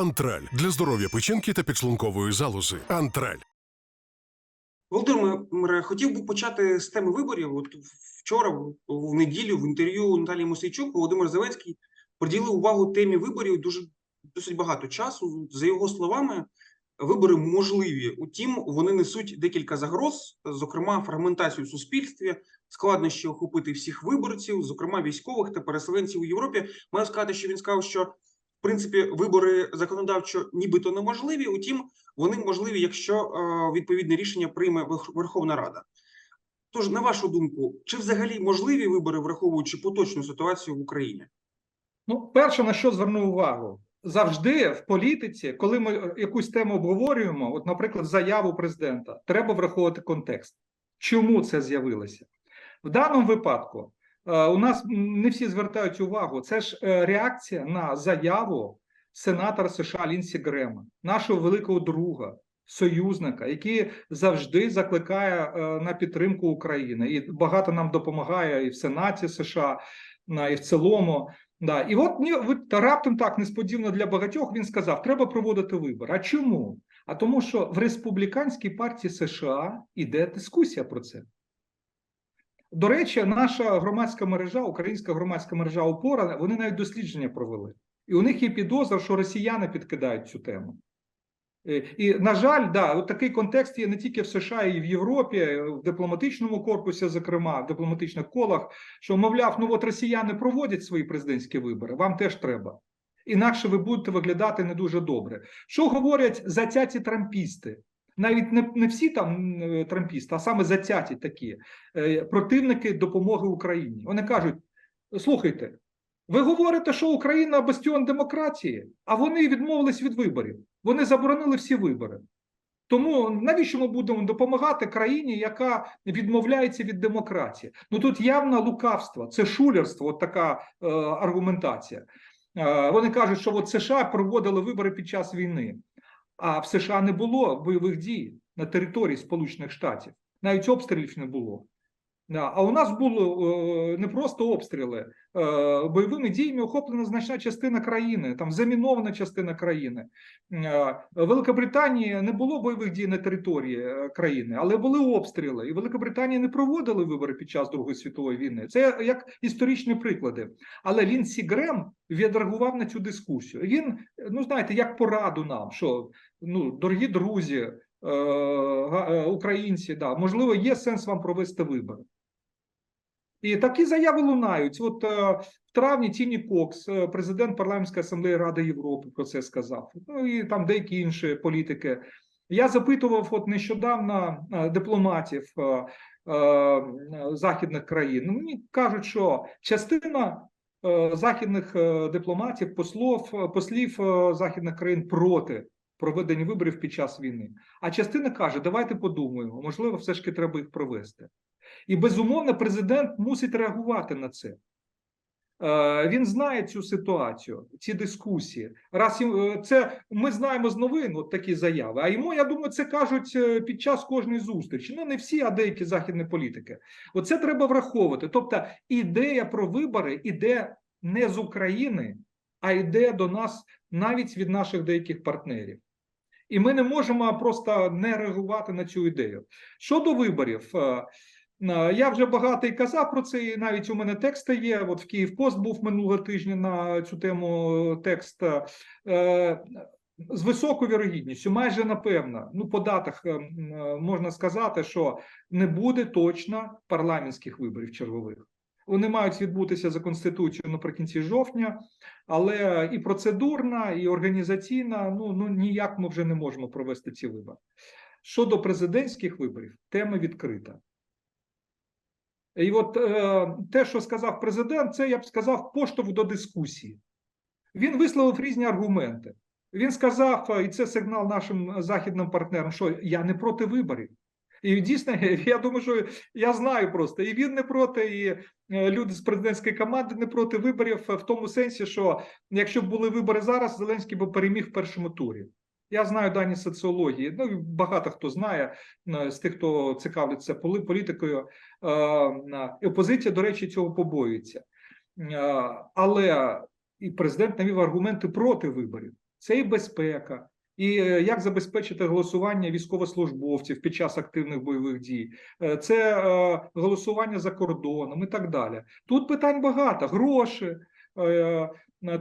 Антраль для здоров'я печінки та підшлункової залози. Антраль. Володимире, хотів би почати з теми виборів. От вчора, в- неділю, в інтерв'ю Наталії Мосейчук, Володимир Зеленський приділив увагу темі виборів дуже досить багато часу. За його словами, вибори можливі. Утім, вони несуть декілька загроз, зокрема, фрагментацію в суспільстві, складнощі охопити всіх виборців, зокрема військових та переселенців у Європі. Маю сказати, що він сказав, що принципі вибори законодавчо нібито неможливі. Утім, вони можливі, якщо е, відповідне рішення прийме Верх- Верховна Рада. Тож, на вашу думку, чи взагалі можливі вибори, враховуючи поточну ситуацію в Україні? Ну, перше, на що зверну увагу, завжди в політиці, коли ми е, якусь тему обговорюємо, от, наприклад, заяву президента, треба враховувати контекст. Чому це з'явилося? В даному випадку у нас не всі звертають увагу. Це ж е, реакція на заяву сенатора США Лінсі Грема, нашого великого друга, союзника, який завжди закликає е, на підтримку України і багато нам допомагає і в Сенаті США, і в цілому. Да, і от от раптом так несподівано для багатьох він сказав: треба проводити вибори. А чому? А тому, що в республіканській партії США іде дискусія про це. До речі, наша громадська мережа, українська громадська мережа опора, вони навіть дослідження провели. І у них є підозра, що росіяни підкидають цю тему. Е, І, на жаль, да, от такий контекст є не тільки в США, і в Європі, е, в дипломатичному корпусі, зокрема, в дипломатичних колах, що, мовляв, ну от росіяни проводять свої президентські вибори, вам теж треба. Інакше ви будете виглядати не дуже добре. Що говорять затяті трампісти? Навіть не, не всі там е, трампісти, а саме затяті такі е, противники допомоги Україні. Вони кажуть: слухайте, ви говорите, що Україна бастіон демократії, а вони відмовились від виборів. Вони заборонили всі вибори. Тому навіщо ми будемо допомагати країні, яка відмовляється від демократії? Ну тут явно лукавство, це шулерство, от така е, аргументація. Е, вони кажуть, що от США проводили вибори під час війни, а в США не було бойових дій на території Сполучених Штатів, навіть обстрілів не було. А у нас було е, не просто обстріли, е, бойовими діями охоплена значна частина країни, там замінована частина країни. Е, В Великобританії не було бойових дій на території країни, але були обстріли. І Великобританія не проводили вибори під час Другої світової війни. Це як історичні приклади. Але Лінсі Грем відреагував на цю дискусію. Він, ну знаєте, як пораду нам, що ну, дорогі друзі, українці, да, можливо, є сенс вам провести вибори. І такі заяви лунають. От е, в травні Тіні Кокс, е, президент парламентської асамблеї Ради Європи, про це сказав. Ну і там деякі інші політики. Я запитував от нещодавно е, дипломатів західних країн. Ну, мені кажуть, що частина західних дипломатів, послов, послів західних країн проти проведення виборів під час війни. А частина каже: давайте подумаємо, можливо, все ж таки треба їх провести. І безумовно, президент мусить реагувати на це. Е, Він знає цю ситуацію, ці дискусії. Раз е, це ми знаємо з новин, от такі заяви. А йому, я думаю, це кажуть е, під час кожної зустрічі. Ну не всі, а деякі західні політики. Оце треба враховувати. Тобто, ідея про вибори іде не з України, а йде до нас навіть від наших деяких партнерів. І ми не можемо просто не реагувати на цю ідею. Щодо виборів, я вже багато і казав про це, і навіть у мене тексти є. От в Київпост був минулого тижня на цю тему е, текст. Е, З високою вірогідністю, майже напевно, ну по датах е, е, можна сказати, що не буде точно парламентських виборів чергових. Вони мають відбутися за конституцією наприкінці жовтня, але і процедурна, і організаційна, ну, ну ніяк ми вже не можемо провести ці вибори. Щодо президентських виборів, тема відкрита. І от е, те, що сказав президент, це я б сказав поштовх до дискусії. Він висловив різні аргументи. Він сказав, е, і це сигнал нашим західним партнерам, що я не проти виборів. І дійсно, я думаю, що я знаю просто, і він не проти, і е, люди з президентської команди не проти виборів е, в тому сенсі, що якщо б були вибори зараз, Зеленський би переміг в першому турі. Я знаю дані соціології. Ну багато хто знає е, з тих, хто цікавиться політикою. Е, е, опозиція, до речі, цього побоюється. Але і президент навів аргументи проти виборів. це і безпека, і як забезпечити голосування військовослужбовців під час активних бойових дій, це голосування за кордоном і так далі. Тут питань багато, гроші.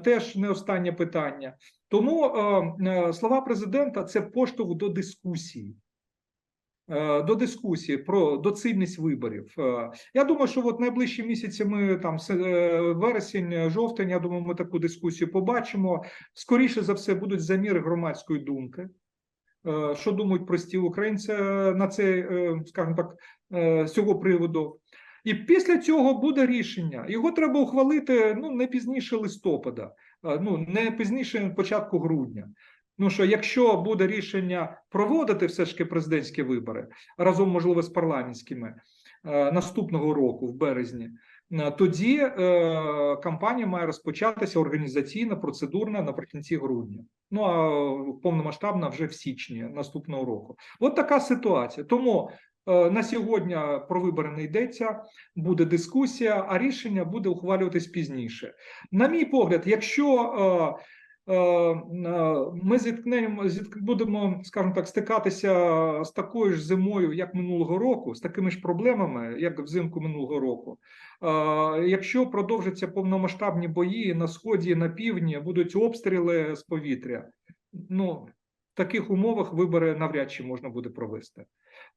Теж не останнє питання. Тому е, е, слова президента це поштовх до дискусії. Е, До дискусії про доцільність виборів. Е, Я думаю, що от найближчі місяці ми там се- вересень, жовтень. Я думаю, ми таку дискусію побачимо. Скоріше за все, будуть заміри громадської думки. Що думають прості українці на це, е, скажімо так, з цього приводу. І після цього буде рішення. Його треба ухвалити ну не пізніше листопада, ну не пізніше початку грудня. Ну що, якщо буде рішення проводити все ж таки президентські вибори разом, можливо, з парламентськими е, наступного року, в березні, е, тоді е, кампанія має розпочатися організаційно, процедурно наприкінці грудня. Ну а повномасштабна вже в січні наступного року. От така ситуація. Тому е, на сьогодні про вибори не йдеться, буде дискусія, а рішення буде ухвалюватись пізніше. На мій погляд, якщо е, е, е, ми зіткнемо, зітк, будемо, скажімо так, стикатися з такою ж зимою, як минулого року, з такими ж проблемами, як взимку минулого року. Е, Якщо продовжаться повномасштабні бої на сході, на півдні, будуть обстріли з повітря. Ну таких умовах вибори навряд чи можна буде провести.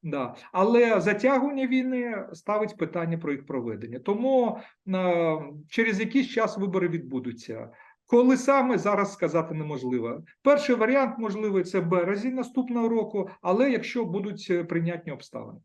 Да. Але затягування війни ставить питання про їх проведення. Тому е, через якийсь час вибори відбудуться. Коли саме зараз сказати неможливо. Перший варіант можливий це березень наступного року, але якщо будуть е, прийнятні обставини.